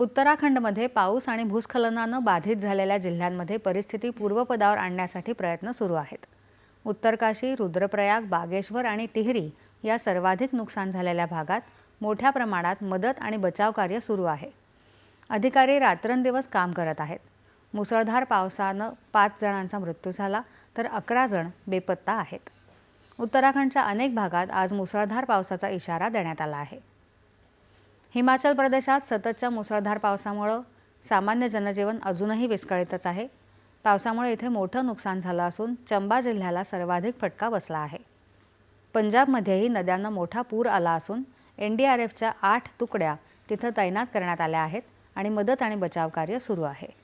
उत्तराखंडमध्ये पाऊस आणि भूस्खलनानं बाधित झालेल्या जिल्ह्यांमध्ये परिस्थिती पूर्वपदावर आणण्यासाठी प्रयत्न सुरू आहेत. उत्तरकाशी रुद्रप्रयाग बागेश्वर आणि टिहरी या सर्वाधिक नुकसान झालेल्या भागात मोठ्या प्रमाणात मदत आणि बचाव कार्य सुरू आहे. अधिकारी रात्रंदिवस काम करत आहेत. मुसळधार पावसानं पाच जणांचा मृत्यू झाला तर अकरा जण बेपत्ता आहेत. उत्तराखंडच्या अनेक भागात आज मुसळधार पावसाचा इशारा देण्यात आला आहे. हिमाचल प्रदेशात सततच्या मुसळधार पावसामुळं सामान्य जनजीवन अजूनही विस्कळीतच आहे. पावसामुळे इथे मोठं नुकसान झालं असून चंबा जिल्ह्याला सर्वाधिक फटका बसला आहे. पंजाबमध्येही नद्यांना मोठा पूर आला असून एन डी आर एफच्या आठ तुकड्या तिथं तैनात करण्यात आल्या आहेत आणि मदत आणि बचाव कार्य सुरू आहे.